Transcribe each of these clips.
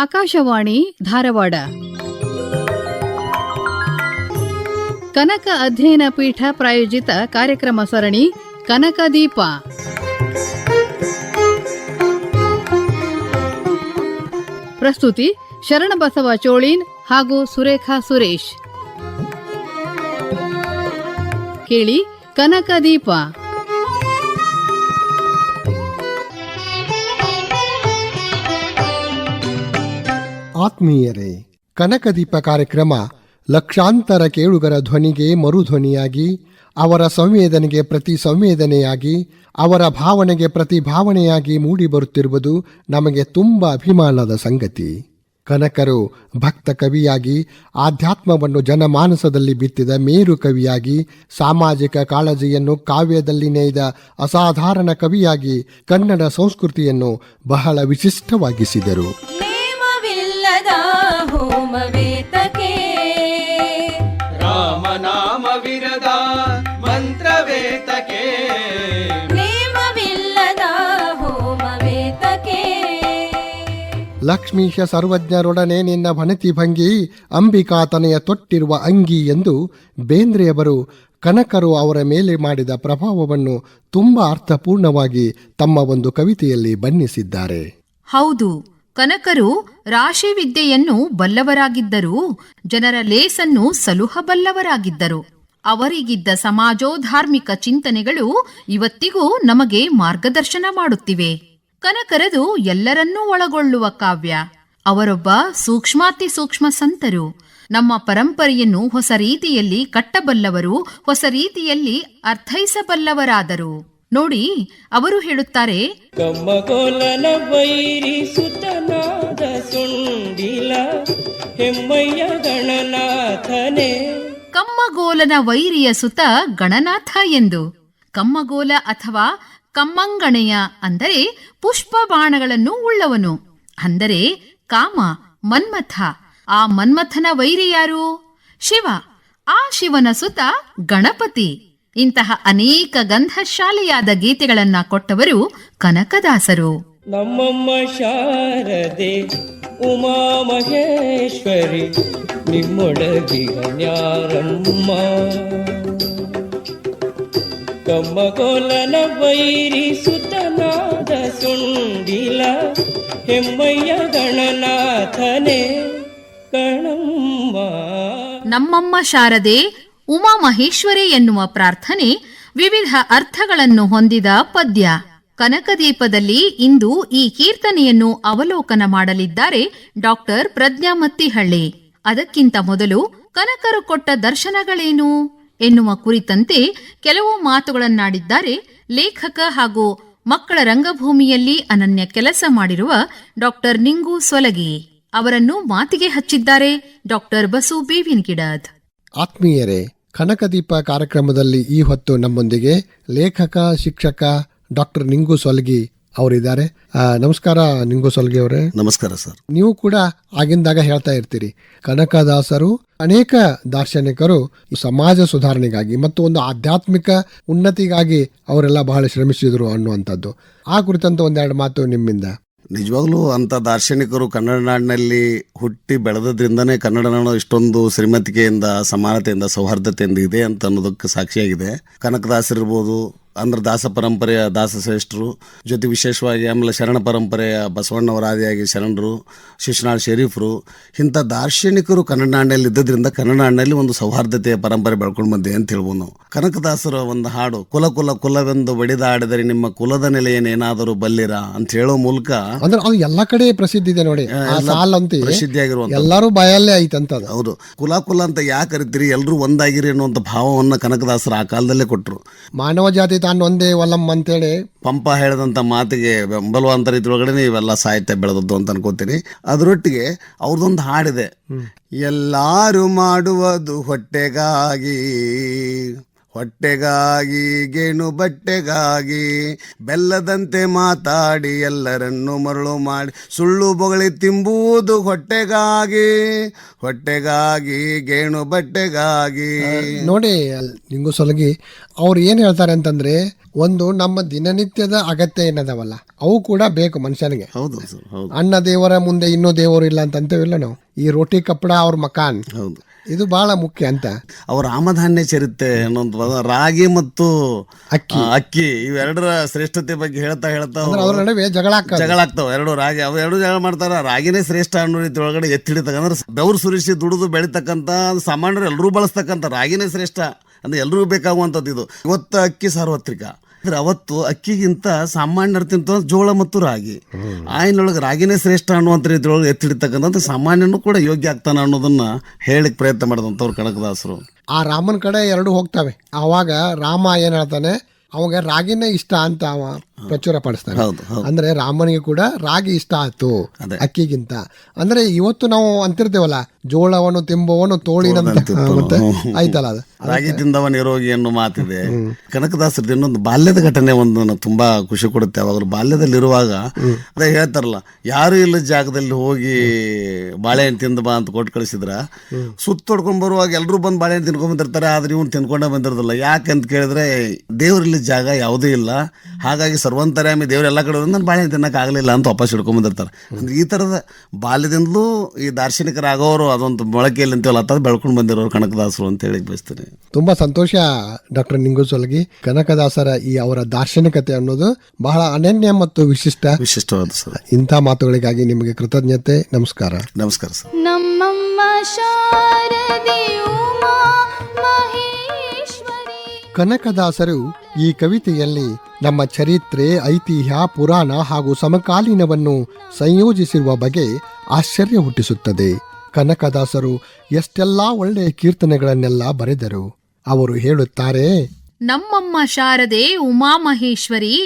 ಆಕಾಶವಾಣಿ ಧಾರವಾಡ. ಕನಕ ಅಧ್ಯಯನ ಪೀಠ ಪ್ರಾಯೋಜಿತ ಕಾರ್ಯಕ್ರಮ ಸರಣಿ ಕನಕ ದೀಪ. ಪ್ರಸ್ತುತಿ ಶರಣಬಸವ ಚೋಳೀನ್ ಹಾಗೂ ಸುರೇಖಾ ಸುರೇಶ್. ಕೇಳಿ ಕನಕ ದೀಪ. ಆತ್ಮೀಯರೇ, ಕನಕದೀಪ ಕಾರ್ಯಕ್ರಮ ಲಕ್ಷಾಂತರ ಕೇಳುಗರ ಧ್ವನಿಗೆ ಮರುಧ್ವನಿಯಾಗಿ, ಅವರ ಸಂವೇದನೆಗೆ ಪ್ರತಿ ಸಂವೇದನೆಯಾಗಿ ಅವರ ಭಾವನೆಗೆ ಪ್ರತಿ ಭಾವನೆಯಾಗಿ ಮೂಡಿ ಬರುತ್ತಿರುವುದು ನಮಗೆ ತುಂಬ ಅಭಿಮಾನದ ಸಂಗತಿ. ಕನಕರು ಭಕ್ತ ಕವಿಯಾಗಿ, ಆಧ್ಯಾತ್ಮವನ್ನು ಜನಮಾನಸದಲ್ಲಿ ಬಿತ್ತಿದ ಮೇರು ಕವಿಯಾಗಿ, ಸಾಮಾಜಿಕ ಕಾಳಜಿಯನ್ನು ಕಾವ್ಯದಲ್ಲಿ ನೇಯ್ದ ಅಸಾಧಾರಣ ಕವಿಯಾಗಿ ಕನ್ನಡ ಸಂಸ್ಕೃತಿಯನ್ನು ಬಹಳ ವಿಶಿಷ್ಟವಾಗಿಸಿದರು. ಹೋಮವೇತಕೆ ರಾಮನಾಮವಿರದ ಮಂತ್ರವೇತಕೆ ನೇಮವಿಲ್ಲದ ಹೋಮವೇತಕೆ ಲಕ್ಷ್ಮೀಶ ಸರ್ವಜ್ಞರೊಡನೆ ನಿನ್ನ ಭಣತಿ ಭಂಗಿ ಅಂಬಿಕಾತನೆಯ ತೊಟ್ಟಿರುವ ಅಂಗಿ ಎಂದು ಬೇಂದ್ರೆಯವರು ಕನಕರು ಅವರ ಮೇಲೆ ಮಾಡಿದ ಪ್ರಭಾವವನ್ನು ತುಂಬ ಅರ್ಥಪೂರ್ಣವಾಗಿ ತಮ್ಮ ಒಂದು ಕವಿತೆಯಲ್ಲಿ ಬಣ್ಣಿಸಿದ್ದಾರೆ. ಹೌದು. ಕನಕರು ರಾಶಿ ವಿದ್ಯೆಯನ್ನು ಬಲ್ಲವರಾಗಿದ್ದರು ಜನರ ಲೇಸನ್ನು ಸಲುಹಬಲ್ಲವರಾಗಿದ್ದರು. ಅವರಿಗಿದ್ದ ಸಮಾಜೋಧಾರ್ಮಿಕ ಚಿಂತನೆಗಳು ಇವತ್ತಿಗೂ ನಮಗೆ ಮಾರ್ಗದರ್ಶನ ಮಾಡುತ್ತಿವೆ. ಕನಕರದು ಎಲ್ಲರನ್ನೂ ಒಳಗೊಳ್ಳುವ ಕಾವ್ಯ. ಅವರೊಬ್ಬ ಸೂಕ್ಷ್ಮಾತಿ ಸೂಕ್ಷ್ಮ ಸಂತರು. ನಮ್ಮ ಪರಂಪರೆಯನ್ನು ಹೊಸ ರೀತಿಯಲ್ಲಿ ಕಟ್ಟಬಲ್ಲವರು ಹೊಸ ರೀತಿಯಲ್ಲಿ ಅರ್ಥೈಸಬಲ್ಲವರಾದರು. ನೋಡಿ ಅವರು ಹೇಳುತ್ತಾರೆ ಕಮ್ಮಗೋಲನ ಸುಂಡಿಲ ಹೆಮ್ಮಯ್ಯ ಗಣನಾಥನೇ ಕಮ್ಮಗೋಲನ ವೈರಿಯ ಸುತ ಗಣನಾಥ ಎಂದು. ಕಮ್ಮಗೋಲ ಅಥವಾ ಕಮ್ಮಂಗಣೆಯ ಅಂದರೆ ಪುಷ್ಪ ಬಾಣಗಳನ್ನು ಉಳ್ಳವನು. ಅಂದರೆ ಕಾಮ ಮನ್ಮಥ. ಆ ಮನ್ಮಥನ ವೈರಿ ಯಾರು? ಶಿವ. ಆ ಶಿವನ ಸುತ ಗಣಪತಿ. ಇಂತಹ ಅನೇಕ ಗಂಧಶಾಲೆಯಾದ ಗೀತೆಗಳನ್ನ ಕೊಟ್ಟವರು ಕನಕದಾಸರು. ನಮ್ಮಮ್ಮ ಶಾರದೆ ಉಮಾ ಮಹೇಶ್ವರಿ ನಿಮ್ಮೊಡಗಿ ಯಾರಮ್ಮ? ಕಮ್ಮ ಕೋಲನ ಬೈರಿ ಸುತನಾದ ಸುಂಡಿಲ ಹೆಮ್ಮಯ್ಯ ಗಣನಾಥನೇ ಕಣಮ್ಮ. ನಮ್ಮಮ್ಮ ಶಾರದೆ ಉಮಾ ಮಹೇಶ್ವರಿ ಎನ್ನುವ ಪ್ರಾರ್ಥನೆ ವಿವಿಧ ಅರ್ಥಗಳನ್ನು ಹೊಂದಿದ ಪದ್ಯ. ಕನಕದೀಪದಲ್ಲಿ ಇಂದು ಈ ಕೀರ್ತನೆಯನ್ನು ಅವಲೋಕನ ಮಾಡಲಿದ್ದಾರೆ ಡಾಕ್ಟರ್ ಪ್ರಜ್ಞಾ ಮತ್ತಿಹಳ್ಳಿ ಅದಕ್ಕಿಂತ ಮೊದಲು ಕನಕರು ಕೊಟ್ಟ ದರ್ಶನಗಳೇನು ಎನ್ನುವ ಕುರಿತಂತೆ ಕೆಲವು ಮಾತುಗಳನ್ನಾಡಿದ್ದಾರೆ ಲೇಖಕ ಹಾಗೂ ಮಕ್ಕಳ ರಂಗಭೂಮಿಯಲ್ಲಿ ಅನನ್ಯ ಕೆಲಸ ಮಾಡಿರುವ ಡಾಕ್ಟರ್ ನಿಂಗು ಸೊಲಗಿ. ಅವರನ್ನು ಮಾತಿಗೆ ಹಚ್ಚಿದ್ದಾರೆ ಡಾಕ್ಟರ್ ಬಸು ಬೇವಿನಗಿಡದ್ ಆತ್ಮೀಯರೇ ಕನಕದೀಪ ಕಾರ್ಯಕ್ರಮದಲ್ಲಿ ಈ ಹೊತ್ತು ನಮ್ಮೊಂದಿಗೆ ಲೇಖಕ ಶಿಕ್ಷಕ ಡಾಕ್ಟರ್ ನಿಂಗು ಸೊಲ್ಗಿ ಅವರಿದ್ದಾರೆ. ನಮಸ್ಕಾರ ನಿಂಗು ಸೊಲ್ಗಿ ಅವರೇ. ನಮಸ್ಕಾರ ಸರ್. ನೀವು ಕೂಡ ಆಗಿಂದಾಗ ಹೇಳ್ತಾ ಇರ್ತೀರಿ ಕನಕದಾಸರು ಅನೇಕ ದಾರ್ಶನಿಕರು ಸಮಾಜ ಸುಧಾರಣೆಗಾಗಿ ಮತ್ತು ಒಂದು ಆಧ್ಯಾತ್ಮಿಕ ಉನ್ನತಿಗಾಗಿ ಅವರೆಲ್ಲ ಬಹಳ ಶ್ರಮಿಸಿದರು ಅನ್ನುವಂಥದ್ದು. ಆ ಕುರಿತಂತ ಒಂದೆರಡು ಮಾತು ನಿಮ್ಮಿಂದ. ನಿಜವಾಗ್ಲೂ ಅಂತ ದಾರ್ಶನಿಕರು ಕನ್ನಡ ನಾಡಿನಲ್ಲಿ ಹುಟ್ಟಿ ಬೆಳೆದ್ರಿಂದನೇ ಕನ್ನಡ ನಾಡು ಇಷ್ಟೊಂದು ಶ್ರೀಮತಿಕೆಯಿಂದ, ಸಮಾನತೆಯಿಂದ, ಸೌಹಾರ್ದತೆಯಿಂದ ಇದೆ ಅಂತ ಅನ್ನೋದಕ್ಕೆ ಸಾಕ್ಷಿಯಾಗಿದೆ. ಕನಕದಾಸರಿರ್ಬೋದು ಅಂದ್ರೆ ದಾಸ ಪರಂಪರೆಯ ದಾಸ ಶ್ರೇಷ್ಠರು ಜೊತೆ ವಿಶೇಷವಾಗಿ ಆಮೇಲೆ ಶರಣ ಪರಂಪರೆಯ ಬಸವಣ್ಣವರ ಆದಿಯಾಗಿ ಶರಣರು ಶಿಶುನಾಳ್ ಶರೀಫರು ಇಂಥ ದಾರ್ಶನಿಕರು ಕನ್ನಡ ನಾಡಿನಲ್ಲಿ ಇದ್ದದ್ರಿಂದ ಕನ್ನಡ ನಾಡಿನಲ್ಲಿ ಒಂದು ಸೌಹಾರ್ದತೆಯ ಪರಂಪರೆ ಬೆಳ್ಕೊಂಡು ಬಂದೆ ಅಂತ ಹೇಳ್ಬೋದು ನಾವು. ಕನಕದಾಸರ ಒಂದು ಹಾಡು ಕುಲ ಕುಲ ಕುಲವೆಂದು ಬಡಿದಾಡಿದರೆ ನಿಮ್ಮ ಕುಲದ ನೆಲೆಯನ್ನೇನಾದರೂ ಬಲ್ಲಿರ? ಅಂತ ಹೇಳೋ ಮೂಲಕ ಅಂದ್ರೆ ಅದು ಎಲ್ಲಾ ಕಡೆ ಪ್ರಸಿದ್ಧ ಇದೆ ನೋಡಿ. ಆ ಆಗಿರುವಂತ. ಎಲ್ಲರೂ ಬಯಲ್ಲೇ ಐತಂತದ ಹೌದು. ಕುಲ ಕುಲ ಅಂತ ಯಾಕೆ ಕರಿತೀರಿ? ಎಲ್ಲರೂ ಒಂದಾಗಿರಿ ಅನ್ನುವಂಥ ಭಾವವನ್ನು ಕನಕದಾಸರು ಆ ಕಾಲದಲ್ಲೇ ಕೊಟ್ಟರು ಮಾನವ ಜಾತಿ ಒಂದೇ ಒಲಂ ಅಂತೇಳಿ ಪಂಪ ಹೇಳಿದಂಥ ಮಾತಿಗೆ ಬೆಂಬಲವಂತ ರೀತಿಯೊಳಗಡೆ ಇವೆಲ್ಲ ಸಾಹಿತ್ಯ ಬೆಳೆದದ್ದು ಅಂತ ಅನ್ಕೋತೀನಿ. ಅದರೊಟ್ಟಿಗೆ ಅವ್ರದ್ದೊಂದು ಹಾಡಿದೆ. ಎಲ್ಲಾರು ಮಾಡುವುದು ಹೊಟ್ಟೆಗಾಗಿ. ಹೊಟ್ಟೆಗಾಗಿ ಗೇಣು ಬಟ್ಟೆಗಾಗಿ ಬೆಲ್ಲದಂತೆ ಮಾತಾಡಿ ಎಲ್ಲರನ್ನು ಮರಳು ಮಾಡಿ ಸುಳ್ಳು ಬೊಗಳಿ ತಿಂಬುವುದು ಹೊಟ್ಟೆಗಾಗಿ ಹೊಟ್ಟೆಗಾಗಿ ಗೇಣು ಬಟ್ಟೆಗಾಗಿ. ನೋಡಿ ನಿಂಗು ಸೊಲಗಿ ಅವ್ರು ಏನು ಹೇಳ್ತಾರೆ ಅಂತಂದ್ರೆ ಒಂದು ನಮ್ಮ ದಿನನಿತ್ಯದ ಅಗತ್ಯ ಏನದವಲ್ಲ ಅವು ಕೂಡ ಬೇಕು ಮನುಷ್ಯನಿಗೆ. ಹೌದು. ಅನ್ನ ದೇವರ ಮುಂದೆ ಇನ್ನೂ ದೇವರು ಇಲ್ಲ ಅಂತ ಅಂತೇವಿಲ್ಲ ನಾವು? ಈ ರೋಟಿ ಕಪ್ಪಡ ಅವ್ರ ಮಕಾನ್. ಹೌದು. ಇದು ಬಹಳ ಮುಖ್ಯ ಅಂತ. ಅವ್ರ ಆಮಧಾನ್ಯ ಚರಿತ್ರೆ ಅನ್ನೋದು ಪದ ರಾಗಿ ಮತ್ತು ಅಕ್ಕಿ. ಅಕ್ಕಿ ಇವೆರಡರ ಶ್ರೇಷ್ಠತೆ ಬಗ್ಗೆ ಹೇಳ್ತಾ ಹೇಳ್ತಾ ಅಂದ್ರೆ ಅವ್ರ ನಡುವೆ ಜಗಳ ಜಗಳ ಆಗ್ತಾವ. ಎರಡು ರಾಗಿ ಅವು ಎರಡು ಜಗಳ ಮಾಡ್ತಾರ. ರಾಗಿನೇ ಶ್ರೇಷ್ಠ ಅನ್ನೋ ರೀತಿ ಒಳಗಡೆ ಎತ್ತಿ ಹಿಡಿತಕ್ಕಂದ್ರೆ ಬೆವರು ಸುರಿಸಿ ದುಡಿದು ಬೆಳಿತಕ್ಕಂತ ಸಾಮಾನ್ಯರು ಎಲ್ಲರೂ ಬಳಸ್ತಕ್ಕಂಥ ರಾಗಿನೇ ಶ್ರೇಷ್ಠ. ಅಂದ್ರೆ ಎಲ್ರಿಗೂ ಬೇಕಾಗುವಂಥದ್ದು ಇದು. ಇವತ್ತು ಅಕ್ಕಿ ಸಾರ್ವತ್ರಿಕ. ಅಂದ್ರೆ ಅವತ್ತು ಅಕ್ಕಿಗಿಂತ ಸಾಮಾನ್ಯರು ತಿಂತ ಜೋಳ ಮತ್ತು ರಾಗಿ. ಆಯ್ನೊಳಗೆ ರಾಗಿನೇ ಶ್ರೇಷ್ಠ ಅನ್ನುವಂಥ ರೀತಿಯೊಳಗೆ ಎತ್ತಿಡಿತಕ್ಕಂಥ ಸಾಮಾನ್ಯನು ಕೂಡ ಯೋಗ್ಯ ಆಗ್ತಾನೆ ಅನ್ನೋದನ್ನ ಹೇಳಿಕ್ ಪ್ರಯತ್ನ ಮಾಡಿದಂಥವ್ರು ಕನಕದಾಸರು. ಆ ರಾಮನ ಕಡೆ ಎರಡು ಹೋಗ್ತಾವೆ. ಆವಾಗ ರಾಮ ಏನ್ ಹೇಳ್ತಾನೆ? ಅವಾಗ ರಾಗಿನೇ ಇಷ್ಟ ಅಂತ ಅವ. ಪ್ರಚುರ ಪಡಿಸ್ತಾರೆ. ಅಂದ್ರೆ ರಾಮನಿಗೆ ಕೂಡ ರಾಗಿ ಇಷ್ಟ ಆಯ್ತು. ಅಕ್ಕಿಗಿಂತ. ಅಂದ್ರೆ ಇವತ್ತು ನಾವು ಅಂತಿರ್ತೇವಲ್ಲ ಜೋಳವನ್ನು ತಿಂಬವನು ತೋಳಿನಂತೆ. ಮತ್ತೆ ಆಯ್ತಲ್ಲ ಅದು. ರಾಗಿ ತಿಂದವ ನಿರೋಗಿ ಅನ್ನೋ ಮಾತಿದೆ. ಕನಕದಾಸರದ್ದು ಇನ್ನೊಂದು ಬಾಲ್ಯದ ಘಟನೆ ಒಂದು ತುಂಬಾ ಖುಷಿ ಕೊಡುತ್ತೆ. ಅವಾಗ ಬಾಲ್ಯದಲ್ಲಿರುವಾಗ ಅದೇ ಹೇಳ್ತಾರಲ್ಲ ಯಾರು ಇಲ್ಲ ಜಾಗದಲ್ಲಿ ಹೋಗಿ ಬಾಳೆಹಣ್ಣು ತಿಂದ ಬಾ ಅಂತ ಕೊಟ್ಟು ಕಳಿಸಿದ್ರ ಸುತ್ತ ಹೊಡ್ಕೊಂಡ್ ಬರುವಾಗ ಎಲ್ಲರೂ ಬಂದು ಬಾಳೆಹಣ್ಣು ತಿನ್ಕೊಂಡ್ ಬಂದಿರ್ತಾರೆ ಆದ್ರೆ ಇವ್ನು ತಿನ್ಕೊಂಡೇ ಬಂದಿರೋದಿಲ್ಲ. ಯಾಕಂತ ಕೇಳಿದ್ರೆ ದೇವರಿಲ್ಲ ಜಾಗ ಯಾವುದೂ ಇಲ್ಲ. ಹಾಗಾಗಿ ಸರ್ವಂತರ್ಯಾಮಿ ದೇವ್ರ ಎಲ್ಲ ಕಡೆ ನಾನು ಬಾಳೆಹಣ್ಣು ತಿನ್ನಕ್ಕೆ ಆಗಲಿಲ್ಲ ಅಂತ ವಾಪಸ್ ಹಿಡ್ಕೊಂಬಂದಿರ್ತಾರೆ ಅಂದ್ರೆ ಈ ಥರದ ಬಾಲ್ಯದಿಂದಲೂ ಈ ದಾರ್ಶನಿಕರಾಗೋರು ಅದೊಂದು ಮೊಳಕೆಯಲ್ಲಿ ಅಂತೇಳಿ ಅಂತ ಬೆಳ್ಕೊಂಡು ಬಂದಿರೋರು ಕನಕದಾಸರು ಅಂತ ಹೇಳಿ ಬಯಸ್ತೀನಿ. ತುಂಬ ಸಂತೋಷ ಡಾಕ್ಟರ್ ನಿಂಗುಸೊಲಗಿ. ಕನಕದಾಸರ ಈ ಅವರ ದಾರ್ಶನಿಕತೆ ಅನ್ನೋದು ಬಹಳ ಅನನ್ಯ ಮತ್ತು ವಿಶಿಷ್ಟ. ವಿಶಿಷ್ಟವಾದ ಸರ್. ಇಂಥ ಮಾತುಗಳಿಗಾಗಿ ನಿಮಗೆ ಕೃತಜ್ಞತೆ ನಮಸ್ಕಾರ. ನಮಸ್ಕಾರ ಸರ್. ನಮ್ಮಮ್ಮ ಶಾರದೆ ಉಮಾ ಮಹೇಶ್ವರಿ ಕನಕದಾಸರು ಈ ಕವಿತೆಯಲ್ಲಿ ನಮ್ಮ ಚರಿತ್ರೆ, ಐತಿಹ್ಯ, ಪುರಾಣ ಹಾಗೂ ಸಮಕಾಲೀನವನ್ನು ಸಂಯೋಜಿಸಿರುವ ಬಗೆ ಆಶ್ಚರ್ಯ ಹುಟ್ಟಿಸುತ್ತದೆ. ಕನಕದಾಸರು ಎಷ್ಟೆಲ್ಲ ಒಳ್ಳೆಯ ಕೀರ್ತನೆಗಳನ್ನೆಲ್ಲ ಬರೆದರು. ಅವರು ಹೇಳುತ್ತಾರೆ, ನಮ್ಮಮ್ಮ ಶಾರದೆ ಉಮಾಮಹೇಶ್ವರಿ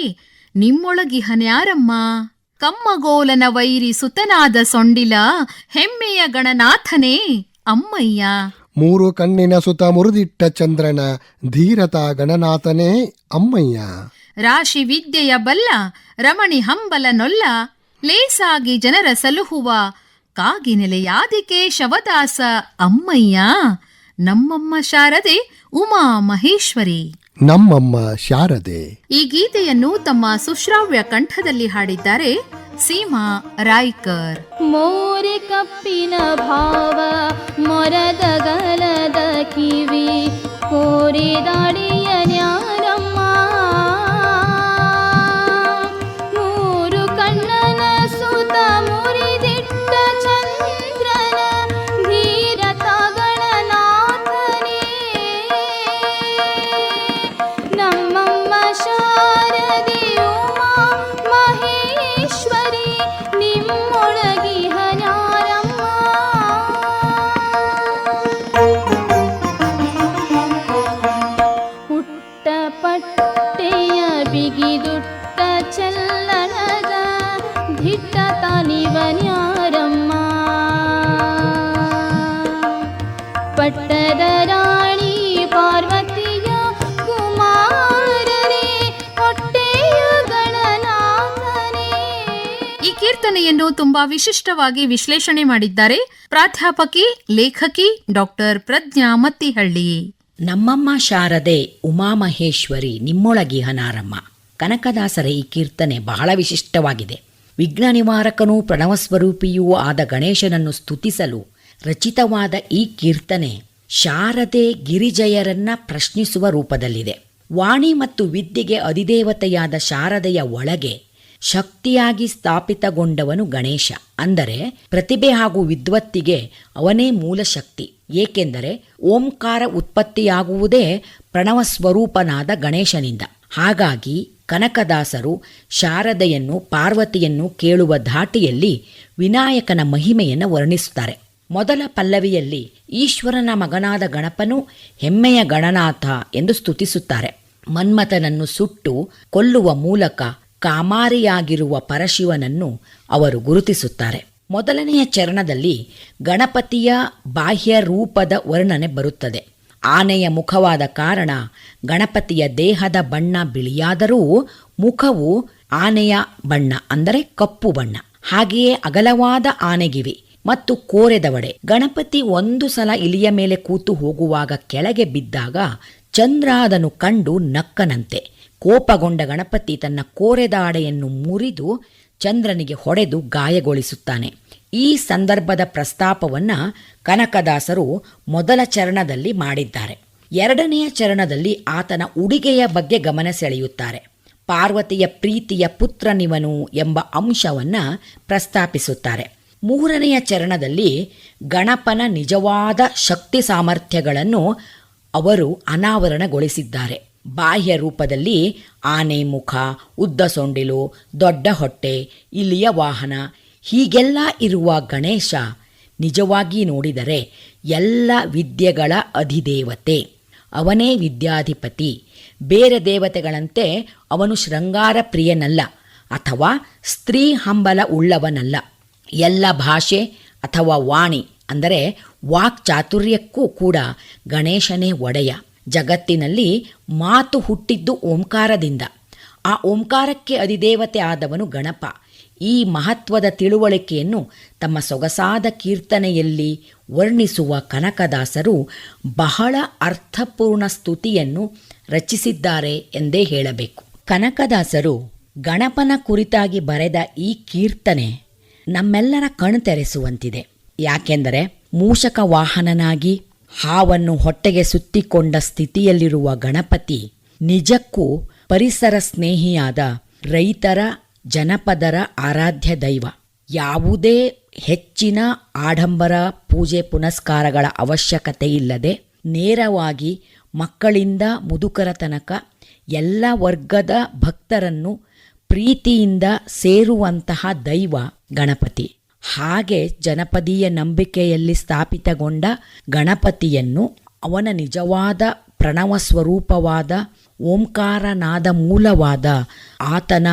ನಿಮ್ಮೊಳಗಿಹನ್ಯಾರಮ್ಮ ಕಮ್ಮಗೋಲನ ವೈರಿ ಸುತನಾದ ಸೊಂಡಿಲ, ಹೆಮ್ಮೆಯ ಗಣನಾಥನೇ ಅಮ್ಮಯ್ಯ. ಮೂರು ಕಣ್ಣಿನ ಸುತ ಮುರಿದಿಟ್ಟ ಚಂದ್ರನ ಧೀರತ ಗಣನಾಥನೇ ಅಮ್ಮಯ್ಯ. ರಾಶಿ ವಿದ್ಯೆಯ ಬಲ್ಲ ರಮಣಿ ಹಂಬಲ ನೊಲ್ಲ ಲೇಸಾಗಿ ಜನರ ಸಲುಹುವ ಕಾಗಿನೆಲೆಯಾದಿಕೆ ಶವದಾಸ ಅಮ್ಮಯ್ಯ. ನಮ್ಮಮ್ಮ ಶಾರದೆ ಉಮಾ ಮಹೇಶ್ವರಿ. ನಮ್ಮಮ್ಮ ಶಾರದೆ. ಈ ಗೀತೆಯನ್ನು ತಮ್ಮ ಸುಶ್ರಾವ್ಯ ಕಂಠದಲ್ಲಿ ಹಾಡಿದ್ದಾರೆ ಸೀಮಾ ರಾಯ್ಕರ್. ಮೋರೆ ಕಪ್ಪಿನ ಭಾವ ಮೊರದ ಗಲದ ಕಿವಿ ಕೋರಿದಾಡಿಯ ನ್ಯಾರಮ್ಮ ತಾನಿವನ್ಯಾರಮ್ಮ. ಪಟ್ಟದ ರಾಣಿ ಪಾರ್ವತಿಯ ಕುಮಾರನೇ ಹೊಟ್ಟೆಯ ಈ ಕೀರ್ತನೆಯನ್ನು ತುಂಬಾ ವಿಶಿಷ್ಟವಾಗಿ ವಿಶ್ಲೇಷಣೆ ಮಾಡಿದ್ದಾರೆ ಪ್ರಾಧ್ಯಾಪಕಿ ಲೇಖಕಿ ಡಾಕ್ಟರ್ ಪ್ರಜ್ಞಾ ಮತ್ತಿಹಳ್ಳಿ. ನಮ್ಮಮ್ಮ ಶಾರದೆ ಉಮಾಮಹೇಶ್ವರಿ ನಿಮ್ಮೊಳಗಿಹನಾರಮ್ಮ. ಕನಕದಾಸರ ಈ ಕೀರ್ತನೆ ಬಹಳ ವಿಶಿಷ್ಟವಾಗಿದೆ. ವಿಘ್ನ ನಿವಾರಕನೂ ಪ್ರಣವ ಸ್ವರೂಪಿಯೂ ಆದ ಗಣೇಶನನ್ನು ಸ್ತುತಿಸಲು ರಚಿತವಾದ ಈ ಕೀರ್ತನೆ ಶಾರದೆ ಗಿರಿಜಯರನ್ನ ಪ್ರಶ್ನಿಸುವ ರೂಪದಲ್ಲಿದೆ. ವಾಣಿ ಮತ್ತು ವಿದ್ಯೆಗೆ ಅಧಿದೇವತೆಯಾದ ಶಾರದೆಯ ಒಳಗೆ ಶಕ್ತಿಯಾಗಿ ಸ್ಥಾಪಿತಗೊಂಡವನು ಗಣೇಶ. ಅಂದರೆ ಪ್ರತಿಭೆ ಹಾಗೂ ವಿದ್ವತ್ತಿಗೆ ಅವನೇ ಮೂಲ ಶಕ್ತಿ ಏಕೆಂದರೆ ಓಂಕಾರ ಉತ್ಪತ್ತಿಯಾಗುವುದೇ ಪ್ರಣವ ಸ್ವರೂಪನಾದ ಗಣೇಶನಿಂದ. ಹಾಗಾಗಿ ಕನಕದಾಸರು ಶಾರದೆಯನ್ನು ಪಾರ್ವತಿಯನ್ನು ಕೇಳುವ ಧಾಟಿಯಲ್ಲಿ ವಿನಾಯಕನ ಮಹಿಮೆಯನ್ನು ವರ್ಣಿಸುತ್ತಾರೆ. ಮೊದಲ ಪಲ್ಲವಿಯಲ್ಲಿ ಈಶ್ವರನ ಮಗನಾದ ಗಣಪನು ಹೆಮ್ಮೆಯ ಗಣನಾಥ ಎಂದು ಸ್ತುತಿಸುತ್ತಾರೆ. ಮನ್ಮಥನನ್ನು ಸುಟ್ಟು ಕೊಲ್ಲುವ ಮೂಲಕ ಕಾಮಾರಿಯಾಗಿರುವ ಪರಶಿವನನ್ನು ಅವರು ಗುರುತಿಸುತ್ತಾರೆ. ಮೊದಲನೆಯ ಚರಣದಲ್ಲಿ ಗಣಪತಿಯ ಬಾಹ್ಯ ರೂಪದ ವರ್ಣನೆ ಬರುತ್ತದೆ. ಆನೆಯ ಮುಖವಾದ ಕಾರಣ ಗಣಪತಿಯ ದೇಹದ ಬಣ್ಣ ಬಿಳಿಯಾದರೂ ಮುಖವು ಆನೆಯ ಬಣ್ಣ ಅಂದರೆ ಕಪ್ಪು ಬಣ್ಣ. ಹಾಗೆಯೇ ಅಗಲವಾದ ಆನೆಗಿವೆ ಮತ್ತು ಕೋರೆದವಡೆ ಗಣಪತಿ ಒಂದು ಸಲ ಇಲಿಯ ಮೇಲೆ ಕೂತು ಹೋಗುವಾಗ ಕೆಳಗೆ ಬಿದ್ದಾಗ ಚಂದ್ರ ಅದನ್ನು ಕಂಡು ನಕ್ಕನಂತೆ. ಕೋಪಗೊಂಡ ಗಣಪತಿ ತನ್ನ ಕೋರೆದಾಡೆಯನ್ನು ಮುರಿದು ಚಂದ್ರನಿಗೆ ಹೊಡೆದು ಗಾಯಗೊಳಿಸುತ್ತಾನೆ. ಈ ಸಂದರ್ಭದ ಪ್ರಸ್ತಾಪವನ್ನ ಕನಕದಾಸರು ಮೊದಲ ಚರಣದಲ್ಲಿ ಮಾಡಿದ್ದಾರೆ. ಎರಡನೆಯ ಚರಣದಲ್ಲಿ ಆತನ ಉಡುಗೆಯ ಬಗ್ಗೆ ಗಮನ ಸೆಳೆಯುತ್ತಾರೆ. ಪಾರ್ವತಿಯ ಪ್ರೀತಿಯ ಪುತ್ರನಿವನು ಎಂಬ ಅಂಶವನ್ನ ಪ್ರಸ್ತಾಪಿಸುತ್ತಾರೆ. ಮೂರನೆಯ ಚರಣದಲ್ಲಿ ಗಣಪನ ನಿಜವಾದ ಶಕ್ತಿ ಸಾಮರ್ಥ್ಯಗಳನ್ನು ಅವರು ಅನಾವರಣಗೊಳಿಸಿದ್ದಾರೆ. ಬಾಹ್ಯ ರೂಪದಲ್ಲಿ ಆನೆ ಮುಖ, ಉದ್ದ ಸೊಂಡಿಲು, ದೊಡ್ಡ ಹೊಟ್ಟೆ ಇಲಿಯ ವಾಹನ, ಹೀಗೆಲ್ಲ ಇರುವ ಗಣೇಶ. ನಿಜವಾಗಿ ನೋಡಿದರೆ ಎಲ್ಲ ವಿದ್ಯೆಗಳ ಅಧಿದೇವತೆ. ಅವನೇ ವಿದ್ಯಾಧಿಪತಿ. ಬೇರೆ ದೇವತೆಗಳಂತೆ ಅವನು ಶೃಂಗಾರ ಪ್ರಿಯನಲ್ಲ, ಅಥವಾ ಸ್ತ್ರೀ ಹಂಬಲ ಉಳ್ಳವನಲ್ಲ. ಎಲ್ಲ ಭಾಷೆ ಅಥವಾ ವಾಣಿ ಅಂದರೆ ವಾಕ್ ಚಾತುರ್ಯಕ್ಕೂ ಕೂಡ ಗಣೇಶನೇ ಒಡೆಯ. ಜಗತ್ತಿನಲ್ಲಿ ಮಾತು ಹುಟ್ಟಿದ್ದು ಓಂಕಾರದಿಂದ. ಆ ಓಂಕಾರಕ್ಕೆ ಅಧಿದೇವತೆ ಆದವನು ಗಣಪ. ಈ ಮಹತ್ವದ ತಿಳುವಳಿಕೆಯನ್ನು ತಮ್ಮ ಸೊಗಸಾದ ಕೀರ್ತನೆಯಲ್ಲಿ ವರ್ಣಿಸುವ ಕನಕದಾಸರು ಬಹಳ ಅರ್ಥಪೂರ್ಣ ಸ್ತುತಿಯನ್ನು ರಚಿಸಿದ್ದಾರೆ ಎಂದೇ ಹೇಳಬೇಕು. ಕನಕದಾಸರು ಗಣಪನ ಕುರಿತಾಗಿ ಬರೆದ ಈ ಕೀರ್ತನೆ ನಮ್ಮೆಲ್ಲರ ಕಣ್ತೆರೆಸುವಂತಿದೆ ಯಾಕೆಂದರೆ ಮೂಷಕ ವಾಹನನಾಗಿ ಹಾವನ್ನು ಹೊಟ್ಟೆಗೆ ಸುತ್ತಿಕೊಂಡ ಸ್ಥಿತಿಯಲ್ಲಿರುವ ಗಣಪತಿ ನಿಜಕ್ಕೂ ಪರಿಸರ ಸ್ನೇಹಿಯಾದ ರೈತರ ಜನಪದರ ಆರಾಧ್ಯ ದೈವ. ಯಾವುದೇ ಹೆಚ್ಚಿನ ಆಡಂಬರ ಪೂಜೆ ಪುನಸ್ಕಾರಗಳ ಅವಶ್ಯಕತೆ ಇಲ್ಲದೆ ನೇರವಾಗಿ ಮಕ್ಕಳಿಂದ ಮುದುಕರ ತನಕ ಎಲ್ಲ ವರ್ಗದ ಭಕ್ತರನ್ನು ಪ್ರೀತಿಯಿಂದ ಸೇರುವಂತಹ ದೈವ ಗಣಪತಿ. ಹಾಗೆ ಜನಪದೀಯ ನಂಬಿಕೆಯಲ್ಲಿ ಸ್ಥಾಪಿತಗೊಂಡ ಗಣಪತಿಯನ್ನು ಅವನ ನಿಜವಾದ ಪ್ರಣವ ಸ್ವರೂಪವಾದ ಓಂಕಾರನಾದ ಮೂಲವಾದ ಆತನ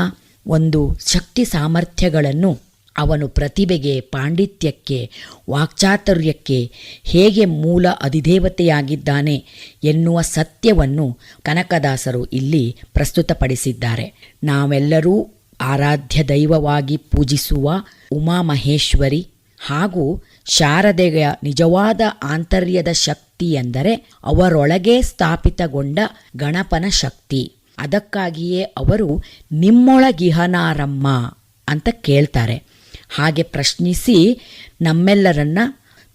ಒಂದು ಶಕ್ತಿ ಸಾಮರ್ಥ್ಯಗಳನ್ನು ಅವನು ಪ್ರತಿಭೆಗೆ, ಪಾಂಡಿತ್ಯಕ್ಕೆ, ವಾಕ್ಚಾತುರ್ಯಕ್ಕೆ ಹೇಗೆ ಮೂಲ ಅಧಿದೇವತೆಯಾಗಿದ್ದಾನೆ ಎನ್ನುವ ಸತ್ಯವನ್ನು ಕನಕದಾಸರು ಇಲ್ಲಿ ಪ್ರಸ್ತುತಪಡಿಸಿದ್ದಾರೆ. ನಾವೆಲ್ಲರೂ ಆರಾಧ್ಯ ದೈವವಾಗಿ ಪೂಜಿಸುವ ಉಮಾಮಹೇಶ್ವರಿ ಹಾಗೂ ಶಾರದೆಯ ನಿಜವಾದ ಆಂತರ್ಯದ ಶಕ್ತಿ ಎಂದರೆ ಅವರೊಳಗೆ ಸ್ಥಾಪಿತಗೊಂಡ ಗಣಪನ ಶಕ್ತಿ. ಅದಕ್ಕಾಗಿಯೇ ಅವರು ನಿಮ್ಮೊಳಗಿಹನಾರಮ್ಮ ಅಂತ ಕೇಳ್ತಾರೆ. ಹಾಗೆ ಪ್ರಶ್ನಿಸಿ ನಮ್ಮೆಲ್ಲರನ್ನ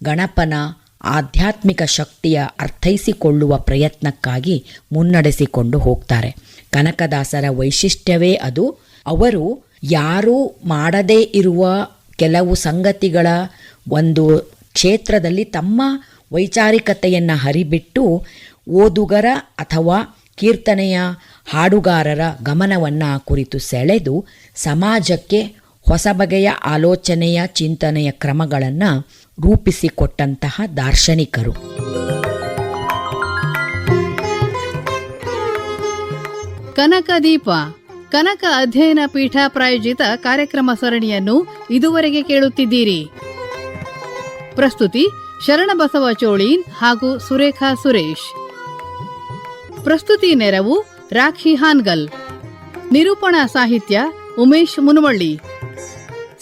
ಗಣಪನ ಆಧ್ಯಾತ್ಮಿಕ ಶಕ್ತಿಯ ಅರ್ಥೈಸಿಕೊಳ್ಳುವ ಪ್ರಯತ್ನಕ್ಕಾಗಿ ಮುನ್ನಡೆಸಿಕೊಂಡು ಹೋಗ್ತಾರೆ. ಕನಕದಾಸರ ವೈಶಿಷ್ಟ್ಯವೇ ಅದು. ಅವರು ಯಾರೂ ಮಾಡದೇ ಇರುವ ಕೆಲವು ಸಂಗತಿಗಳ ಒಂದು ಕ್ಷೇತ್ರದಲ್ಲಿ ತಮ್ಮ ವೈಚಾರಿಕತೆಯನ್ನು ಹರಿಬಿಟ್ಟು ಓದುಗರ ಅಥವಾ ಕೀರ್ತನೆಯ ಹಾಡುಗಾರರ ಗಮನವನ್ನು ಕುರಿತು ಸೆಳೆದು ಸಮಾಜಕ್ಕೆ ಹೊಸ ಬಗೆಯ ಆಲೋಚನೆಯ, ಚಿಂತನೆಯ ಕ್ರಮಗಳನ್ನು ರೂಪಿಸಿಕೊಟ್ಟಂತಹ ದಾರ್ಶನಿಕರು. ಕನಕ ದೀಪ ಕನಕ ಅಧ್ಯಯನ ಪೀಠ ಪ್ರಾಯೋಜಿತ ಕಾರ್ಯಕ್ರಮ ಸರಣಿಯನ್ನು ಇದುವರೆಗೆ ಕೇಳುತ್ತಿದ್ದೀರಿ. ಪ್ರಸ್ತುತಿ ಶರಣಬಸವ ಚೋಳೀನ್ ಹಾಗೂ ಸುರೇಖಾ ಸುರೇಶ್. ಪ್ರಸ್ತುತಿ ನೆರವು ರಾಖಿ ಹಾನ್ಗಲ್. ನಿರೂಪಣಾ ಸಾಹಿತ್ಯ ಉಮೇಶ್ ಮುನವಳ್ಳಿ.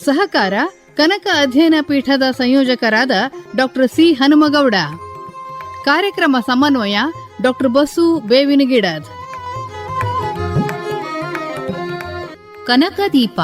ಸಹಕಾರ ಕನಕ ಅಧ್ಯಯನ ಪೀಠದ ಸಂಯೋಜಕರಾದ ಡಾಕ್ಟರ್ ಸಿ ಹನುಮಗೌಡ. ಕಾರ್ಯಕ್ರಮ ಸಮನ್ವಯ ಡಾಕ್ಟರ್ ಬಸು ಬೇವಿನಗಿಡದ್. ಕನಕದೀಪ.